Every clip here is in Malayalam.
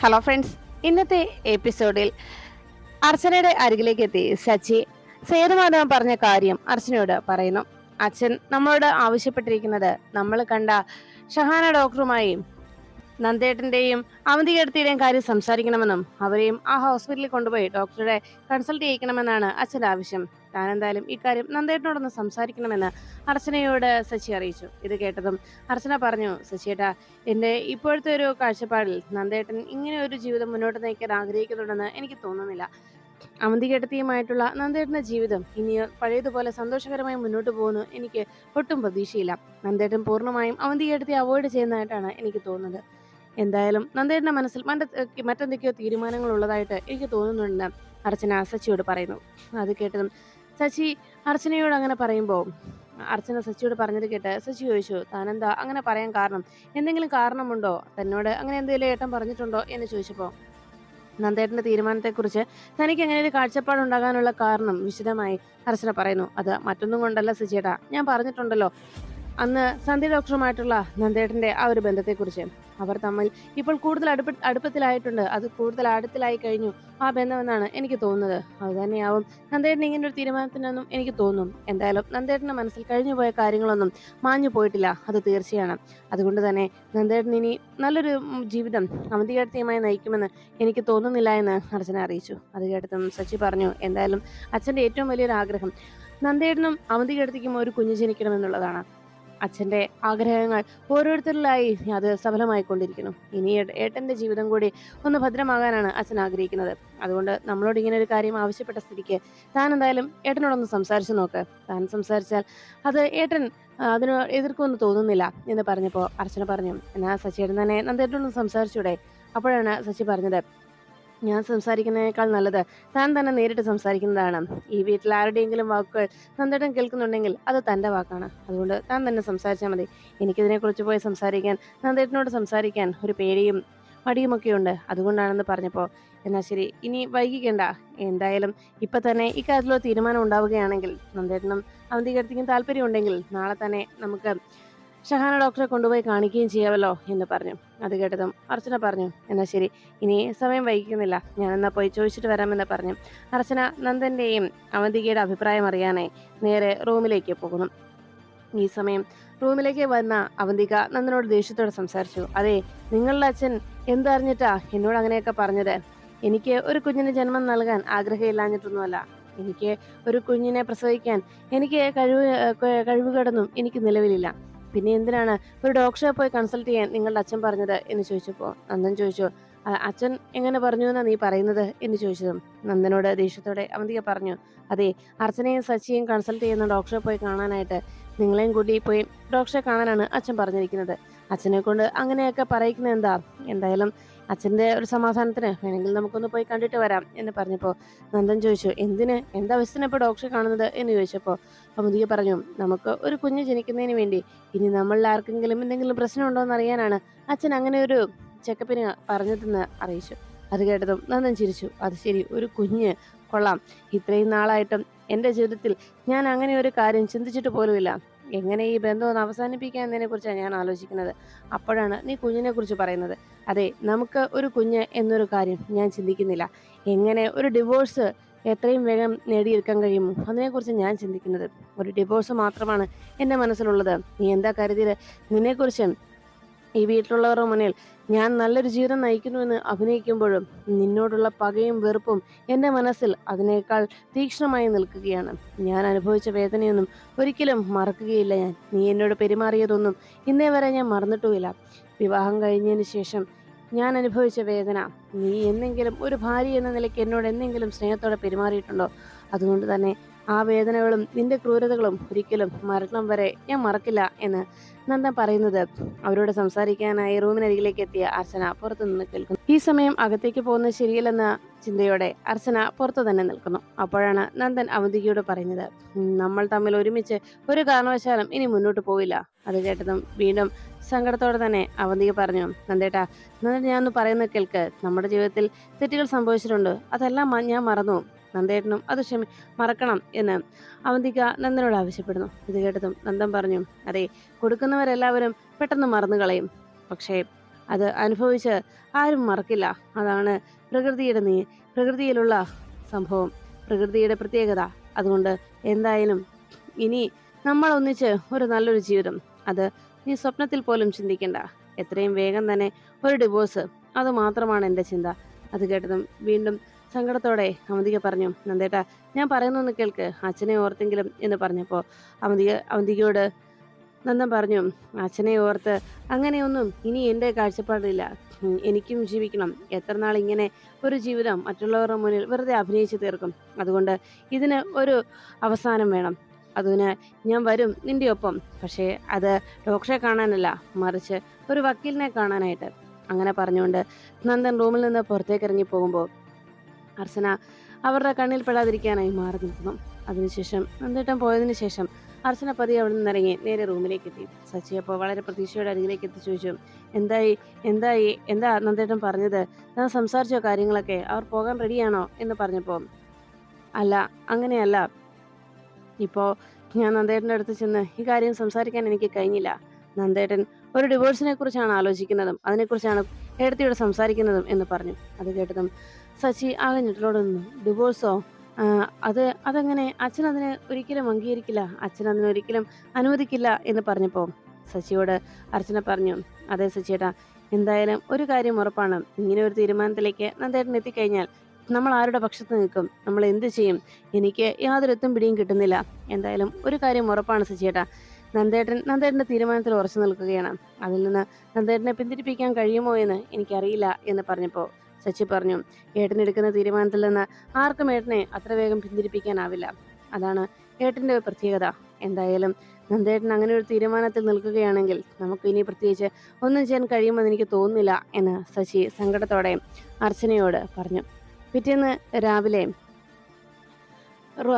ഹലോ ഫ്രണ്ട്സ് ഇന്നത്തെ എപ്പിസോഡിൽ അർച്ചനയുടെ അരികിലേക്ക് എത്തി സച്ചി. സേതുമാധവൻ പറഞ്ഞ കാര്യം അർച്ചനയോട് പറയുന്നു. അച്ഛൻ നമ്മളോട് ആവശ്യപ്പെട്ടിരിക്കുന്നത് നമ്മൾ കണ്ട ഷഹാന ഡോക്ടറുമായി നന്ദേട്ടന്റെയും അവന്തികേടത്തിയുടെയും കാര്യം സംസാരിക്കണമെന്നും അവരെയും ആ ഹോസ്പിറ്റലിൽ കൊണ്ടുപോയി ഡോക്ടറെ കൺസൾട്ട് ചെയ്യിക്കണമെന്നാണ് അച്ഛന്റെ ആവശ്യം. താൻ എന്തായാലും ഇക്കാര്യം നന്ദേട്ടനോടൊന്ന് സംസാരിക്കണമെന്ന് അർച്ചനയോട് സച്ചി അറിയിച്ചു. ഇത് കേട്ടതും അർച്ചന പറഞ്ഞു ശശിയേട്ടാ എന്റെ ഇപ്പോഴത്തെ ഒരു കാഴ്ചപ്പാടിൽ നന്ദേട്ടൻ ഇങ്ങനെ ഒരു ജീവിതം മുന്നോട്ട് നയിക്കാൻ ആഗ്രഹിക്കുന്നുണ്ടെന്ന് എനിക്ക് തോന്നുന്നില്ല. അവന്തികേട്ടത്തിയുമായിട്ടുള്ള നന്ദേട്ടന്റെ ജീവിതം ഇനി പഴയതുപോലെ സന്തോഷകരമായി മുന്നോട്ട് പോകുന്നു എനിക്ക് ഒട്ടും പ്രതീക്ഷയില്ല. നന്ദേട്ടൻ പൂർണമായും അവന്തികേട്ടത്തെ അവോയ്ഡ് ചെയ്യുന്നതായിട്ടാണ് എനിക്ക് തോന്നുന്നത്. എന്തായാലും നന്ദേട്ടന്റെ മനസ്സിൽ മറ്റ മറ്റെന്തൊക്കെയോ തീരുമാനങ്ങൾ ഉള്ളതായിട്ട് എനിക്ക് തോന്നുന്നുണ്ട്. അർച്ചന സച്ചിയോട് പറയുന്നു. അത് കേട്ടതും സച്ചി അർച്ചനയോട് അങ്ങനെ പറയുമ്പോൾ അർച്ചന സച്ചിയോട് പറഞ്ഞത് കേട്ട് സച്ചി ചോദിച്ചു താനെന്താ അങ്ങനെ പറയാൻ കാരണം? എന്തെങ്കിലും കാരണമുണ്ടോ? തന്നോട് അങ്ങനെ എന്തെങ്കിലും ഏട്ടൻ പറഞ്ഞിട്ടുണ്ടോ? എന്ന് ചോദിച്ചപ്പോൾ നന്ദേട്ടന്റെ തീരുമാനത്തെക്കുറിച്ച് തനിക്ക് അങ്ങനെ ഒരു കാഴ്ചപ്പാടുണ്ടാകാനുള്ള കാരണം വിശദമായി അർച്ചന പറയുന്നു. അത് മറ്റൊന്നും കൊണ്ടല്ല സച്ചിയേട്ടാ. ഞാൻ പറഞ്ഞിട്ടുണ്ടല്ലോ. അന്ന് സന്ധ്യ ഡോക്ടറുമായിട്ടുള്ള നന്ദേട്ടന്റെ ആ ഒരു ബന്ധത്തെക്കുറിച്ച് അവർ തമ്മിൽ ഇപ്പോൾ കൂടുതൽ അടുപ്പ അടുപ്പത്തിലായിട്ടുണ്ട്. അത് കൂടുതൽ അടുത്തിലായി കഴിഞ്ഞു. ആ ബന്ധമെന്നാണ് എനിക്ക് തോന്നുന്നത്. അത് തന്നെയാവും നന്ദേട്ടൻ ഇങ്ങനെ ഒരു തീരുമാനത്തിനൊന്നും എനിക്ക് തോന്നും. എന്തായാലും നന്ദേട്ടന്റെ മനസ്സിൽ കഴിഞ്ഞു പോയ കാര്യങ്ങളൊന്നും മാഞ്ഞു പോയിട്ടില്ല അത് തീർച്ചയാണ്. അതുകൊണ്ട് തന്നെ നന്ദേട്ടൻ ഇനി നല്ലൊരു ജീവിതം അവധികേടത്തിയുമായി നയിക്കുമെന്ന് എനിക്ക് തോന്നുന്നില്ല എന്ന് അർച്ചന അറിയിച്ചു. അത് കേട്ടതും സച്ചി പറഞ്ഞു. എന്തായാലും അച്ഛന്റെ ഏറ്റവും വലിയൊരു ആഗ്രഹം നന്ദേട്ടനും അവന്തികാർത്തിക്കും ഒരു കുഞ്ഞ് ജനിക്കണമെന്നുള്ളതാണ്. അച്ഛന്റെ ആഗ്രഹങ്ങൾ ഓരോരുത്തരിലായി അത് സഫലമായിക്കൊണ്ടിരിക്കുന്നു. ഇനി ഏട്ടന്റെ ജീവിതം കൂടി ഒന്ന് ഭദ്രമാകാനാണ് അച്ഛൻ ആഗ്രഹിക്കുന്നത്. അതുകൊണ്ട് നമ്മളോട് ഇങ്ങനെ ഒരു കാര്യം ആവശ്യപ്പെട്ട സ്ഥിതിക്ക് താൻ എന്തായാലും ഏട്ടനോടൊന്ന് സംസാരിച്ചു നോക്ക്. താൻ സംസാരിച്ചാൽ അത് ഏട്ടൻ അതിന് എതിർക്കുമെന്ന് തോന്നുന്നില്ല എന്ന് പറഞ്ഞപ്പോൾ അർച്ചന പറഞ്ഞു എന്നാ സച്ചിയേട്ടൻ തന്നെ നന്ദേട്ടനോടൊന്ന് സംസാരിച്ചൂടെ? അപ്പോഴാണ് സച്ചി പറഞ്ഞത് ഞാൻ സംസാരിക്കുന്നതിനേക്കാൾ നല്ലത് താൻ തന്നെ നേരിട്ട് സംസാരിക്കുന്നതാണ്. ഈ വീട്ടിൽ ആരുടെയെങ്കിലും വാക്കുകൾ നന്ദേട്ടൻ കേൾക്കുന്നുണ്ടെങ്കിൽ അത് തന്റെ വാക്കാണ്. അതുകൊണ്ട് താൻ തന്നെ സംസാരിച്ചാൽ മതി. എനിക്കിതിനെക്കുറിച്ച് പോയി സംസാരിക്കാൻ നന്ദേട്ടനോട് സംസാരിക്കാൻ ഒരു പേടിയും മടിയുമൊക്കെ ഉണ്ട് അതുകൊണ്ടാണെന്ന് പറഞ്ഞപ്പോൾ എന്നാൽ ശരി ഇനി വൈകിക്കേണ്ട. എന്തായാലും ഇപ്പം തന്നെ ഇക്കാര്യത്തിലോ തീരുമാനം ഉണ്ടാവുകയാണെങ്കിൽ നന്ദേട്ടനും അവന്തികേടത്തിക്കും താല്പര്യമുണ്ടെങ്കിൽ നാളെ തന്നെ നമുക്ക് ഷഹാന ഡോക്ടറെ കൊണ്ടുപോയി കാണിക്കുകയും ചെയ്യാമല്ലോ എന്ന് പറഞ്ഞു. അത് കേട്ടതും അർച്ചന പറഞ്ഞു എന്നാൽ ശരി. ഇനി സമയം വൈകിക്കുന്നില്ല. ഞാൻ എന്നാൽ പോയി ചോദിച്ചിട്ട് വരാമെന്ന് പറഞ്ഞു. അർച്ചന നന്ദന്റെയും അവന്തികയുടെ അഭിപ്രായം അറിയാനായി നേരെ റൂമിലേക്ക് പോകുന്നു. ഈ സമയം റൂമിലേക്ക് വന്ന അവന്തിക നന്ദനോട് ദേഷ്യത്തോടെ സംസാരിച്ചു. അതെ നിങ്ങളുടെ അച്ഛൻ എന്തറിഞ്ഞിട്ടാ എന്നോട് അങ്ങനെയൊക്കെ പറഞ്ഞത്? എനിക്ക് ഒരു കുഞ്ഞിന് ജന്മം നൽകാൻ ആഗ്രഹമില്ലാഞ്ഞിട്ടൊന്നുമല്ല. എനിക്ക് ഒരു കുഞ്ഞിനെ പ്രസവിക്കാൻ എനിക്ക് കഴിവ് കഴിവുകേടൊന്നും എനിക്ക് നിലവിലില്ല. പിന്നെ എന്തിനാണ്? ഒരു ഡോക്ടറെ പോയി കൺസൾട്ട് ചെയ്യാൻ നിങ്ങളുടെ അച്ഛൻ പറഞ്ഞത് എന്ന് ചോദിച്ചപ്പോൾ നന്ദൻ ചോദിച്ചു അച്ഛൻ എങ്ങനെ പറഞ്ഞു എന്നാ നീ പറയുന്നത്? എന്ന് ചോദിച്ചതും നന്ദനോട് ദേഷ്യത്തോടെ അവന്തിക പറഞ്ഞു അതെ അർച്ചനയും സച്ചിയും കൺസൾട്ട് ചെയ്യുന്ന ഡോക്ടറെ പോയി കാണാനായിട്ട് നിങ്ങളെയും കൂടി പോയി ഡോക്ടറെ കാണാനാണ് അച്ഛൻ പറഞ്ഞിരിക്കുന്നത്. അച്ഛനെ കൊണ്ട് അങ്ങനെയൊക്കെ പറയിക്കുന്നത് എന്താ? എന്തായാലും അച്ഛന്റെ ഒരു സമാധാനത്തിന് വേണമെങ്കിൽ നമുക്കൊന്ന് പോയി കണ്ടിട്ട് വരാം എന്ന് പറഞ്ഞപ്പോൾ നന്ദൻ ചോദിച്ചു എന്തിന്? എന്താവശ്യത്തിന് ഇപ്പോൾ ഡോക്ടറെ കാണുന്നത്? എന്ന് ചോദിച്ചപ്പോൾ അമുദിക പറഞ്ഞു നമുക്ക് ഒരു കുഞ്ഞ് ജനിക്കുന്നതിന് വേണ്ടി ഇനി നമ്മളിൽ ആർക്കെങ്കിലും എന്തെങ്കിലും പ്രശ്നമുണ്ടോ എന്ന് അറിയാനാണ്. അച്ഛൻ അങ്ങനെ ഒരു ചെക്കപ്പിന് പറഞ്ഞതെന്ന് അറിയിച്ചു. അത് കേട്ടതും നന്ദൻ ചിരിച്ചു. അത് ശരി ഒരു കുഞ്ഞ്. കൊള്ളാം. ഇത്രയും നാളായിട്ടും എന്റെ ജീവിതത്തിൽ ഞാൻ അങ്ങനെ ഒരു കാര്യം ചിന്തിച്ചിട്ട് പോലുമില്ല. എങ്ങനെ ഈ ബന്ധം ഒന്ന് അവസാനിപ്പിക്കാം എന്നതിനെ കുറിച്ചാണ് ഞാൻ ആലോചിക്കുന്നത്. അപ്പോഴാണ് നീ കുഞ്ഞിനെ കുറിച്ച് പറയുന്നത്. അതെ നമുക്ക് ഒരു കുഞ്ഞ് എന്നൊരു കാര്യം ഞാൻ ചിന്തിക്കുന്നില്ല. എങ്ങനെ ഒരു ഡിവോഴ്സ് എത്രയും വേഗം നേടിയെടുക്കാൻ കഴിയുമോ? അതിനെക്കുറിച്ച് ഞാൻ ചിന്തിക്കുന്നത് ഒരു ഡിവോഴ്സ് മാത്രമാണ് എന്റെ മനസ്സിലുള്ളത്. നീ എന്താ കരുതിയത്? നിന്നെക്കുറിച്ച് ഈ വീട്ടിലുള്ളവരുടെ മുന്നിൽ ഞാൻ നല്ലൊരു ജീവിതം നയിക്കുന്നുവെന്ന് അഭിനയിക്കുമ്പോഴും നിന്നോടുള്ള പകയും വെറുപ്പും എന്റെ മനസ്സിൽ അതിനേക്കാൾ തീക്ഷ്ണമായി നിൽക്കുകയാണ്. ഞാൻ അനുഭവിച്ച വേദനയൊന്നും ഒരിക്കലും മറക്കുകയില്ല ഞാൻ. നീ എന്നോട് പെരുമാറിയതൊന്നും ഇന്നേ വരെ ഞാൻ മറന്നിട്ടുമില്ല. വിവാഹം കഴിഞ്ഞതിന് ശേഷം ഞാൻ അനുഭവിച്ച വേദന. നീ എന്നെങ്കിലും ഒരു ഭാര്യ എന്ന നിലയ്ക്ക് എന്നോട് എന്തെങ്കിലും സ്നേഹത്തോടെ പെരുമാറിയിട്ടുണ്ടോ? അതുകൊണ്ട് തന്നെ ആ വേദനകളും നിന്റെ ക്രൂരതകളും ഒരിക്കലും മരണം വരെ ഞാൻ മറക്കില്ല എന്ന് നന്ദ പറയുന്നത്. അവരോട് സംസാരിക്കാനായി റൂമിനരികിലേക്ക് എത്തിയ അർച്ചന പുറത്തു നിന്ന് കേൾക്കുന്നു. ഈ സമയം അകത്തേക്ക് പോകുന്നത് ശരിയല്ലെന്ന ചിന്തയോടെ അർച്ചന പുറത്തു തന്നെ നിൽക്കുന്നു. അപ്പോഴാണ് നന്ദൻ അവന്തികയോട് പറയുന്നത് നമ്മൾ തമ്മിൽ ഒരുമിച്ച് ഒരു കാരണവശാലും ഇനി മുന്നോട്ട് പോവില്ല. അത് കേട്ടതും വീണ്ടും സങ്കടത്തോടെ തന്നെ അവന്തിക പറഞ്ഞു നന്ദേട്ടാ നന്ദൻ ഞാൻ ഒന്ന് പറയുന്ന കേൾക്ക്. നമ്മുടെ ജീവിതത്തിൽ തെറ്റുകൾ സംഭവിച്ചിട്ടുണ്ട്. അതെല്ലാം ഞാൻ മറന്നു. നന്ദേട്ടനും അത് ക്ഷമി മറക്കണം എന്ന് അവന്തിക നന്ദനോട് ആവശ്യപ്പെടുന്നു. ഇത് കേട്ടതും നന്ദൻ പറഞ്ഞു അതെ കൊടുക്കുന്നവരെല്ലാവരും പെട്ടെന്ന് മറന്നു കളയും. പക്ഷേ അത് അനുഭവിച്ച് ആരും മറക്കില്ല. അതാണ് പ്രകൃതിയുടെ നീ പ്രകൃതിയിലുള്ള സംഭവം. പ്രകൃതിയുടെ പ്രത്യേകത. അതുകൊണ്ട് എന്തായാലും ഇനി നമ്മൾ ഒന്നിച്ച് ഒരു നല്ലൊരു ജീവിതം. അത് നീ സ്വപ്നത്തിൽ പോലും ചിന്തിക്കണ്ട. എത്രയും വേഗം തന്നെ ഒരു ഡിവോഴ്സ് അത് മാത്രമാണ് എന്റെ ചിന്ത. അത് കേട്ടതും വീണ്ടും സങ്കടത്തോടെ അവന്തിക പറഞ്ഞു നന്ദേട്ടാ ഞാൻ പറയുന്നൊന്ന് കേൾക്ക്. അച്ഛനെ ഓർത്തെങ്കിലും എന്ന് പറഞ്ഞപ്പോൾ അവന്തിക അവന്തികയോട് നന്ദൻ പറഞ്ഞു അച്ഛനെ ഓർത്ത് അങ്ങനെയൊന്നും ഇനി എന്റെ കാഴ്ചപ്പാടില്ല എനിക്കും ജീവിക്കണം. എത്ര നാൾ ഇങ്ങനെ ഒരു ജീവിതം മറ്റുള്ളവരുടെ മുന്നിൽ വെറുതെ അഭിനയിച്ചു തീർക്കും? അതുകൊണ്ട് ഇതിന് ഒരു അവസാനം വേണം. അതിന് ഞാൻ വരും നിന്റെ ഒപ്പം. പക്ഷേ അത് ഡോക്ടറെ കാണാനല്ല മറിച്ച് ഒരു വക്കീലിനെ കാണാനായിട്ട്. അങ്ങനെ പറഞ്ഞുകൊണ്ട് നന്ദൻ റൂമിൽ നിന്ന് പുറത്തേക്ക് ഇറങ്ങി പോകുമ്പോൾ അർച്ചന അവരുടെ കണ്ണിൽ പെടാതിരിക്കാനായി മാറി നിൽക്കുന്നു. അതിനുശേഷം നന്ദേട്ടൻ പോയതിനു ശേഷം അർച്ചന പതിയെ അവിടെ നിന്ന് ഇറങ്ങി നേരെ റൂമിലേക്ക് എത്തി. സച്ചി അപ്പോൾ വളരെ പ്രതീക്ഷയുടെ അരികിലേക്ക് എത്തി ചോദിച്ചു എന്തായി? എന്തായി? എന്താ നന്ദേട്ടൻ പറഞ്ഞത്? ഞാൻ സംസാരിച്ചോ കാര്യങ്ങളൊക്കെ? അവർ പോകാൻ റെഡിയാണോ? എന്ന് പറഞ്ഞപ്പോൾ അല്ല അങ്ങനെയല്ല. ഇപ്പോൾ ഞാൻ നന്ദേട്ടന്റെ അടുത്ത് ചെന്ന് ഈ കാര്യം സംസാരിക്കാൻ എനിക്ക് കഴിഞ്ഞില്ല. നന്ദേട്ടൻ ഒരു ഡിവോഴ്സിനെ കുറിച്ചാണ് ആലോചിക്കുന്നതും അതിനെക്കുറിച്ചാണ് ഏടത്തിയോട് സംസാരിക്കുന്നതും എന്ന് പറഞ്ഞു. അത് കേട്ടതും സച്ചി ആകെ ഞെട്ടലോട് നിന്നു ഡിവോഴ്സോ അത് അതെങ്ങനെ? അച്ഛൻ അതിനെ ഒരിക്കലും അംഗീകരിക്കില്ല. അച്ഛൻ അതിനെ ഒരിക്കലും അനുവദിക്കില്ല എന്ന് പറഞ്ഞപ്പോൾ സച്ചിയോട് അർച്ചന പറഞ്ഞു അതെ സച്ചിയേട്ടാ എന്തായാലും ഒരു കാര്യം ഉറപ്പാണ്. ഇങ്ങനെ ഒരു തീരുമാനത്തിലേക്ക് നന്ദേട്ടൻ എത്തിക്കഴിഞ്ഞാൽ നമ്മൾ ആരുടെ പക്ഷത്ത് നിൽക്കും? നമ്മൾ എന്ത് ചെയ്യും? എനിക്ക് യാതൊരു എത്തും പിടിയും കിട്ടുന്നില്ല. എന്തായാലും ഒരു കാര്യം ഉറപ്പാണ് സച്ചിയേട്ടാ. നന്ദേട്ടൻ നന്ദേട്ടന്റെ തീരുമാനത്തിൽ ഉറച്ചു നിൽക്കുകയാണ്. അതിൽ നിന്ന് നന്ദേട്ടനെ പിന്തിരിപ്പിക്കാൻ കഴിയുമോ എന്ന് എനിക്കറിയില്ല എന്ന് പറഞ്ഞപ്പോൾ സച്ചി പറഞ്ഞു. ഏട്ടനെടുക്കുന്ന തീരുമാനത്തിൽ നിന്ന് ആർക്കും ഏട്ടനെ അത്ര വേഗം പിന്തിരിപ്പിക്കാനാവില്ല. അതാണ് ഏട്ടന്റെ പ്രത്യേകത. എന്തായാലും നന്ദേട്ടൻ അങ്ങനെ ഒരു തീരുമാനത്തിൽ നിൽക്കുകയാണെങ്കിൽ നമുക്ക് ഇനി പ്രത്യേകിച്ച് ഒന്നും ചെയ്യാൻ കഴിയുമെന്ന് എനിക്ക് തോന്നുന്നില്ല എന്ന് ശശി സങ്കടത്തോടെ അർച്ചനയോട് പറഞ്ഞു. പിറ്റേന്ന് രാവിലെ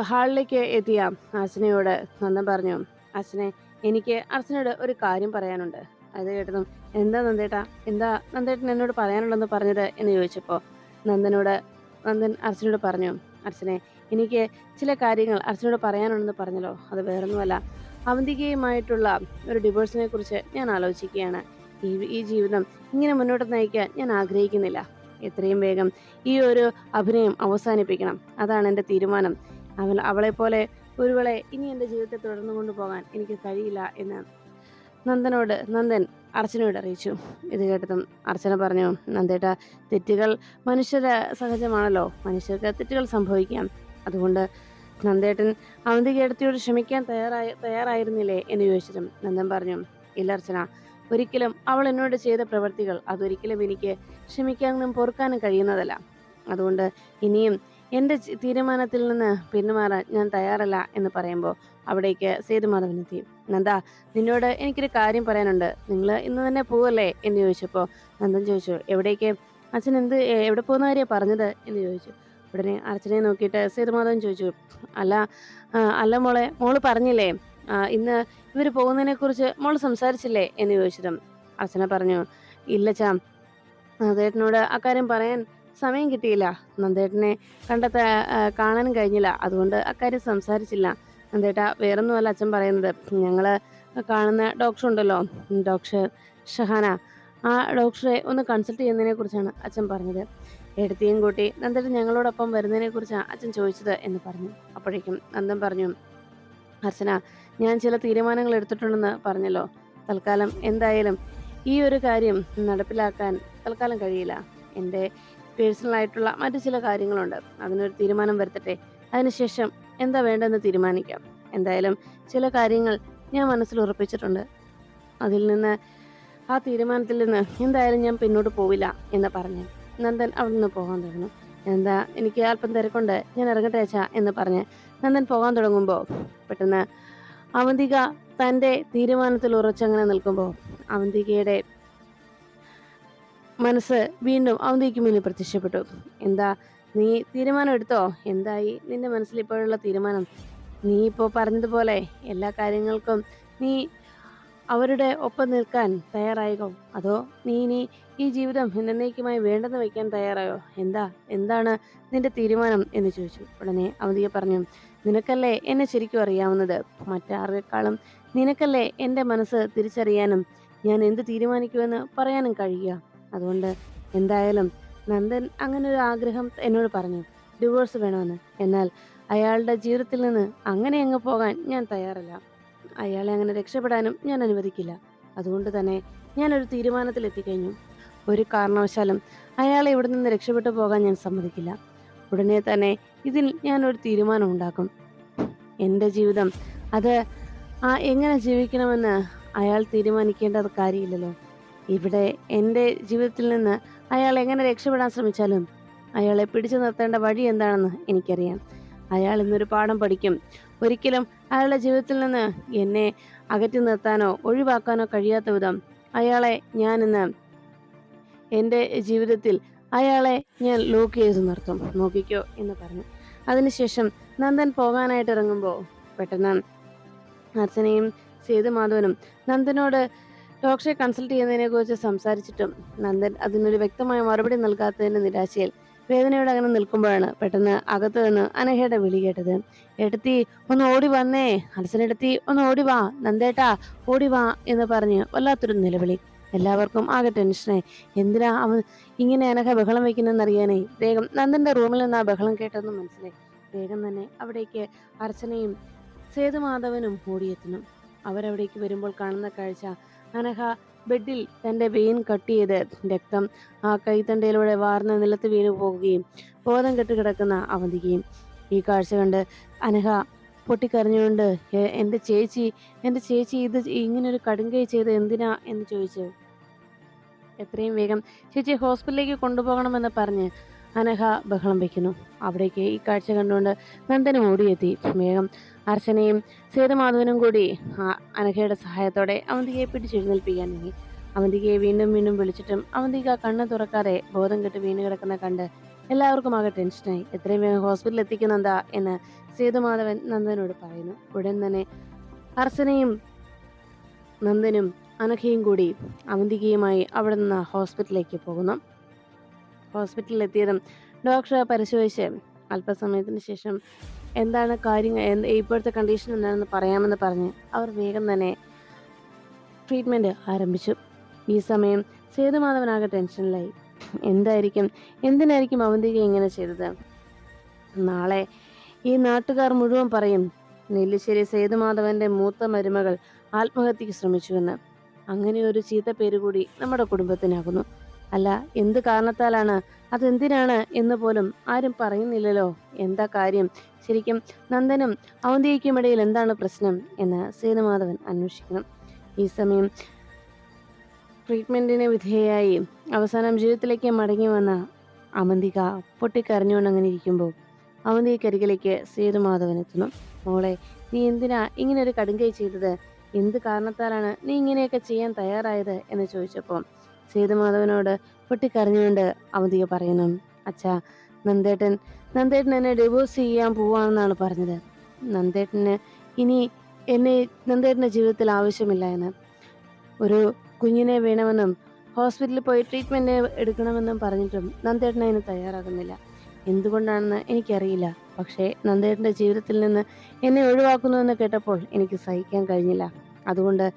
ഹാളിലേക്ക് എത്തിയ അർച്ചനയോട് നന്ദൻ പറഞ്ഞു അർച്ചനെ എനിക്ക് അർച്ചനയോട് ഒരു കാര്യം പറയാനുണ്ട്. അത് കേട്ടതും എന്താ നന്ദേട്ടാ? എന്താ നന്ദേട്ടൻ എന്നോട് പറയാനുള്ളതെന്ന് പറഞ്ഞത്? എന്ന് ചോദിച്ചപ്പോൾ നന്ദനോട് നന്ദൻ അർച്ചനോട് പറഞ്ഞു അർച്ചനെ എനിക്ക് ചില കാര്യങ്ങൾ അർച്ചനോട് പറയാനുണ്ടെന്ന് പറഞ്ഞല്ലോ അത് വേറൊന്നുമല്ല. അവന്തികയുമായിട്ടുള്ള ഒരു ഡിവോഴ്സിനെ കുറിച്ച് ഞാൻ ആലോചിക്കുകയാണ്. ഈ ഈ ജീവിതം ഇങ്ങനെ മുന്നോട്ട് നയിക്കാൻ ഞാൻ ആഗ്രഹിക്കുന്നില്ല. എത്രയും വേഗം ഈ ഒരു അഭിനയം അവസാനിപ്പിക്കണം. അതാണ് എന്റെ തീരുമാനം. അവൾ അവളെപ്പോലെ ഒരുവളെ ഇനി എന്റെ ജീവിതത്തെ തുടർന്നു കൊണ്ടുപോകാൻ എനിക്ക് കഴിയില്ല എന്ന് നന്ദനോട് നന്ദൻ അർച്ചനയോട് അറിയിച്ചു. ഇത് കേട്ടതും അർച്ചന പറഞ്ഞു നന്ദേട്ട തെറ്റുകൾ മനുഷ്യരെ സഹജമാണല്ലോ. മനുഷ്യർക്ക് തെറ്റുകൾ സംഭവിക്കാം. അതുകൊണ്ട് നന്ദേട്ടൻ അവന്തികേടത്തിയോട് ക്ഷമിക്കാൻ തയ്യാറായി തയ്യാറായിരുന്നില്ലേ? എന്ന് ചോദിച്ചതും നന്ദൻ പറഞ്ഞു ഇല്ല അർച്ചന. ഒരിക്കലും അവൾ എന്നോട് ചെയ്ത പ്രവൃത്തികൾ അതൊരിക്കലും എനിക്ക് ക്ഷമിക്കാനും പൊറുക്കാനും കഴിയുന്നതല്ല. അതുകൊണ്ട് ഇനിയും എന്റെ തീരുമാനത്തിൽ നിന്ന് പിന്മാറാൻ ഞാൻ തയ്യാറല്ല എന്ന് പറയുമ്പോൾ അവിടേക്ക് സേതുമാധവനെത്തി നന്ദ നിന്നോട് എനിക്കൊരു കാര്യം പറയാനുണ്ട്. നിങ്ങൾ ഇന്ന് തന്നെ പോവല്ലേ? എന്ന് ചോദിച്ചപ്പോൾ നന്ദൻ ചോദിച്ചു എവിടേക്ക്? അച്ഛൻ എന്ത് എവിടെ പോകുന്ന കാര്യമാണ് പറഞ്ഞത്? എന്ന് ചോദിച്ചു. ഉടനെ അർച്ചനയെ നോക്കിയിട്ട് സേതുമാധവൻ ചോദിച്ചു അല്ല അല്ല മോളെ മോൾ പറഞ്ഞില്ലേ? ഇന്ന് ഇവർ പോകുന്നതിനെ മോൾ സംസാരിച്ചില്ലേ? എന്ന് ചോദിച്ചതും അർച്ചന പറഞ്ഞു ഇല്ല ചാം നന്ദേട്ടനോട് അക്കാര്യം പറയാൻ സമയം കിട്ടിയില്ല. നന്ദേട്ടനെ കണ്ടെത്താൻ കാണാനും കഴിഞ്ഞില്ല. അതുകൊണ്ട് അക്കാര്യം സംസാരിച്ചില്ല. നന്ദേട്ട വേറൊന്നുമല്ല അച്ഛൻ പറയുന്നത്. ഞങ്ങൾ കാണുന്ന ഡോക്ടർ ഉണ്ടല്ലോ ഡോക്ടർ ഷഹാന. ആ ഡോക്ടറെ ഒന്ന് കൺസൾട്ട് ചെയ്യുന്നതിനെ കുറിച്ചാണ് അച്ഛൻ പറഞ്ഞത്. എടുത്തിയും കൂട്ടി നന്ദേട്ടൻ ഞങ്ങളോടൊപ്പം വരുന്നതിനെ കുറിച്ചാണ് അച്ഛൻ ചോദിച്ചത് എന്ന് പറഞ്ഞു. അപ്പോഴേക്കും നന്ദൻ പറഞ്ഞു അർച്ചന ഞാൻ ചില തീരുമാനങ്ങൾ എടുത്തിട്ടുണ്ടെന്ന് പറഞ്ഞല്ലോ. തൽക്കാലം എന്തായാലും ഈ ഒരു കാര്യം നടപ്പിലാക്കാൻ തൽക്കാലം കഴിയില്ല. എന്റെ പേഴ്സണലായിട്ടുള്ള മറ്റു ചില കാര്യങ്ങളുണ്ട്. അതിനൊരു തീരുമാനം വരുത്തട്ടെ. അതിനുശേഷം എന്താ വേണ്ടെന്ന് തീരുമാനിക്കാം. എന്തായാലും ചില കാര്യങ്ങൾ ഞാൻ മനസ്സിൽ ഉറപ്പിച്ചിട്ടുണ്ട്. അതിൽ നിന്ന് ആ തീരുമാനത്തിൽ നിന്ന് എന്തായാലും ഞാൻ പിന്നോട്ട് പോവില്ല എന്ന് പറഞ്ഞു നന്ദൻ അവിടെ നിന്ന് പോകാൻ തുടങ്ങും എന്താ എനിക്ക് അല്പം തിരക്കുണ്ട് ഞാൻ ഇറങ്ങട്ടെ അച്ഛാ എന്ന് പറഞ്ഞ് നന്ദൻ പോകാൻ തുടങ്ങുമ്പോൾ പെട്ടെന്ന് അവന്തിക തന്റെ തീരുമാനത്തിൽ ഉറച്ചങ്ങനെ നിൽക്കുമ്പോൾ അവന്തികയുടെ മനസ്സ് വീണ്ടും അവന്തിക്ക് മുന്നിൽ പ്രത്യക്ഷപ്പെട്ടു. എന്താ നീ തീരുമാനം എടുത്തോ എന്തായി നിന്റെ മനസ്സിൽ ഇപ്പോഴുള്ള തീരുമാനം? നീ ഇപ്പോൾ പറഞ്ഞതുപോലെ എല്ലാ കാര്യങ്ങൾക്കും നീ അവരുടെ ഒപ്പം നിൽക്കാൻ തയ്യാറായോ അതോ നീ ഇനി ഈ ജീവിതം എന്നേക്കുമായി വേണ്ടെന്ന് വയ്ക്കാൻ തയ്യാറായോ? എന്താ? എന്താണ് നിന്റെ തീരുമാനം എന്ന് ചോദിച്ചു. ഉടനെ അവധിക പറഞ്ഞു നിനക്കല്ലേ എന്നെ ശരിക്കും അറിയാവുന്നത്? മറ്റാരെക്കാളും നിനക്കല്ലേ എന്റെ മനസ്സ് തിരിച്ചറിയാനും ഞാൻ എന്ത് തീരുമാനിക്കുമെന്ന് പറയാനും കഴിയുക? അതുകൊണ്ട് എന്തായാലും നന്ദൻ അങ്ങനെ ഒരു ആഗ്രഹം എന്നോട് പറഞ്ഞു. ഡിവോഴ്സ് വേണമെന്ന് എന്നാൽ അയാളുടെ ജീവിതത്തിൽ നിന്ന് അങ്ങനെ അങ്ങ് പോകാൻ ഞാൻ തയ്യാറല്ല. അയാളെ അങ്ങനെ രക്ഷപ്പെടാനും ഞാൻ അനുവദിക്കില്ല. അതുകൊണ്ട് തന്നെ ഞാനൊരു തീരുമാനത്തിൽ എത്തിക്കഴിഞ്ഞു ഒരു കാരണവശാലും അയാളെ ഇവിടെ നിന്ന് രക്ഷപ്പെട്ടു പോകാൻ ഞാൻ സമ്മതിക്കില്ല. ഉടനെ തന്നെ ഇതിൽ ഞാനൊരു തീരുമാനം ഉണ്ടാക്കും. എന്റെ ജീവിതം അത് ആ എങ്ങനെ ജീവിക്കണമെന്ന് അയാൾ തീരുമാനിക്കേണ്ടത് കാര്യമില്ലല്ലോ. ഇവിടെ എന്റെ ജീവിതത്തിൽ നിന്ന് അയാൾ എങ്ങനെ രക്ഷപ്പെടാൻ ശ്രമിച്ചാലും അയാളെ പിടിച്ചു നിർത്തേണ്ട വഴി എന്താണെന്ന് എനിക്കറിയാം. അയാൾ ഇന്നൊരു പാഠം പഠിക്കും. ഒരിക്കലും അയാളുടെ ജീവിതത്തിൽ നിന്ന് എന്നെ അകറ്റി നിർത്താനോ ഒഴിവാക്കാനോ കഴിയാത്ത വിധം അയാളെ ഞാൻ ഇന്ന് എന്റെ ജീവിതത്തിൽ അയാളെ ഞാൻ ലോക്ക് ചെയ്ത് നിർത്തും. നോക്കിക്കോ എന്ന് പറഞ്ഞു. അതിനുശേഷം നന്ദൻ പോകാനായിട്ട് ഇറങ്ങുമ്പോൾ പെട്ടെന്ന് അർച്ചനയും സേതുമാധവനും നന്ദനോട് ഡോക്ടറെ കൺസൾട്ട് ചെയ്യുന്നതിനെ കുറിച്ച് സംസാരിച്ചിട്ടും നന്ദൻ അതിനൊരു വ്യക്തമായ മറുപടി നൽകാത്തതിന്റെ നിരാശയിൽ വേദനയോടെ അങ്ങനെ നിൽക്കുമ്പോഴാണ് പെട്ടെന്ന് അകത്തു നിന്ന് അനഹയുടെ വിളി കേട്ടത്. എടുത്തി ഒന്ന് ഓടി വന്നേ. അലസനെടുത്തി ഒന്ന് ഓടി വാ. നന്ദേട്ടാ ഓടി വാ എന്ന് പറഞ്ഞ് വല്ലാത്തൊരു നിലവിളി. എല്ലാവർക്കും ആകെ ടെൻഷനായി. എന്തിനാ അവൻ ഇങ്ങനെ അനഹ ബഹളം വെക്കുന്നെന്ന് അറിയാനേ വേഗം നന്ദന്റെ റൂമിൽ നിന്ന് ആ ബഹളം കേട്ടതെന്ന് മനസ്സിലായി. വേഗം തന്നെ അവിടേക്ക് അർച്ചനയും സേതുമാധവനും ഓടിയെത്തുന്നു. അവരവിടേക്ക് വരുമ്പോൾ കാണുന്ന കാഴ്ച അനഘ ബെഡിൽ തന്റെ വെയിൻ കട്ട് ചെയ്ത് രക്തം ആ കൈത്തണ്ടയിലൂടെ വാർന്ന നിലത്ത് വീണു പോകുകയും ബോധം കെട്ട് കിടക്കുന്ന അവന്തികയും ഈ കാഴ്ച കണ്ട് അനഹ പൊട്ടിക്കരഞ്ഞുകൊണ്ട് എന്റെ ചേച്ചി എന്റെ ചേച്ചി ഇത് ഇങ്ങനൊരു കടുങ്കൈ ചെയ്ത് എന്തിനാ? എന്ന് ചോദിച്ചു. എത്രയും വേഗം ചേച്ചി ഹോസ്പിറ്റലിലേക്ക് കൊണ്ടുപോകണമെന്ന് പറഞ്ഞ് അനഘ ബഹളം വയ്ക്കുന്നു അവിടേക്ക് ഈ കാഴ്ച കണ്ടുകൊണ്ട് നന്ദനും ഓടിയെത്തി. വേഗം അർച്ചനയും സേതുമാധവനും കൂടി അനഘയുടെ സഹായത്തോടെ അവന്തികയെ പിടിച്ചെഴുന്നേൽപ്പിക്കാൻ നീങ്ങി. അവന്തികയെ വീണ്ടും വീണ്ടും വിളിച്ചിട്ടും അവന്തിക കണ്ണ് തുറക്കാതെ ബോധം കെട്ട് വീണ് കിടക്കുന്ന കണ്ട് എല്ലാവർക്കും ആകെ ടെൻഷനായി. എത്രയും വേഗം ഹോസ്പിറ്റലിൽ എത്തിക്കുന്നെന്താ എന്ന് സേതുമാധവൻ നന്ദനോട് പറയുന്നു. ഉടൻ തന്നെ അർച്ചനയും നന്ദനും അനഘയും കൂടി അവന്തികയുമായി അവിടെ നിന്ന് ഹോസ്പിറ്റലിലേക്ക് പോകുന്നു. ഹോസ്പിറ്റലിൽ എത്തിയതും ഡോക്ടർ പരിശോധിച്ച് അല്പസമയത്തിന് ശേഷം എന്താണ് കാര്യങ്ങൾ എന്ത് ഇപ്പോഴത്തെ കണ്ടീഷൻ എന്താണെന്ന് പറയാമെന്ന് പറഞ്ഞ് അവർ വേഗം തന്നെ ട്രീറ്റ്മെന്റ് ആരംഭിച്ചു. ഈ സമയം സേതുമാധവനാകെ ടെൻഷനിലായി എന്തായിരിക്കും? എന്തിനായിരിക്കും അവന്തിക ഇങ്ങനെ ചെയ്തത്? നാളെ ഈ നാട്ടുകാർ മുഴുവൻ പറയും നെല്ലിശ്ശേരി സേതുമാധവന്റെ മൂത്ത മരുമകൾ ആത്മഹത്യക്ക് ശ്രമിച്ചുവെന്ന്. അങ്ങനെ ഒരു ചീത്ത പേര് കൂടി നമ്മുടെ കുടുംബത്തിനാകുന്നു. അല്ല എന്ത് കാരണത്താലാണ്? അതെന്തിനാണ് എന്ന് പോലും ആരും പറയുന്നില്ലല്ലോ. എന്താ കാര്യം? ശരിക്കും നന്ദനും അവന്തികയ്ക്കുമിടയിൽ എന്താണ് പ്രശ്നം എന്ന് സേതുമാധവൻ അന്വേഷിക്കണം. ഈ സമയം ട്രീറ്റ്മെന്റിന് വിധേയായി അവസാനം ജീവിതത്തിലേക്ക് മടങ്ങി വന്ന അവന്തിക പൊട്ടിക്കരഞ്ഞുകൊണ്ട് അങ്ങനെ ഇരിക്കുമ്പോൾ അവന്തികരികിലേക്ക് സേതുമാധവൻ എത്തുന്നു. മോളെ നീ എന്തിനാ ഇങ്ങനെ ഒരു കടുങ്കൈ ചെയ്തത്? എന്ത് കാരണത്താലാണ് നീ ഇങ്ങനെയൊക്കെ ചെയ്യാൻ തയ്യാറായത്? എന്ന് ചോദിച്ചപ്പോൾ സേതുമാധവനോട് പൊട്ടിക്കരഞ്ഞുകൊണ്ട് അവധിക പറയുന്നു. അച്ഛാ നന്ദേട്ടൻ നന്ദേട്ടൻ എന്നെ ഡിവോഴ്സ് ചെയ്യാൻ പോവാണെന്നാണ് പറഞ്ഞത്. നന്ദേട്ടന് ഇനി എന്നെ നന്ദേട്ടന്റെ ജീവിതത്തിൽ ആവശ്യമില്ല എന്ന്. ഒരു കുഞ്ഞിനെ വേണമെന്നും ഹോസ്പിറ്റലിൽ പോയി ട്രീറ്റ്മെന്റ് എടുക്കണമെന്നും പറഞ്ഞിട്ടും നന്ദേട്ടൻ അതിന് തയ്യാറാകുന്നില്ല. എന്തുകൊണ്ടാണെന്ന് എനിക്കറിയില്ല. പക്ഷേ നന്ദേട്ടന്റെ ജീവിതത്തിൽ നിന്ന് എന്നെ ഒഴിവാക്കുന്നുവെന്ന് കേട്ടപ്പോൾ എനിക്ക് സഹിക്കാൻ കഴിഞ്ഞില്ല. അതുകൊണ്ട്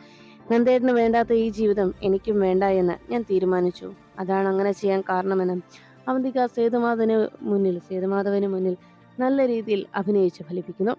നന്ദേട്ടന് വേണ്ടാത്ത ഈ ജീവിതം എനിക്കും വേണ്ട എന്ന് ഞാൻ തീരുമാനിച്ചു. അതാണ് അങ്ങനെ ചെയ്യാൻ കാരണമെന്ന് അവന്തിക സേതുമാധവന് മുന്നിൽ സേതുമാധവന് മുന്നിൽ നല്ല രീതിയിൽ അഭിനയിച്ച് ഫലിപ്പിക്കുന്നു.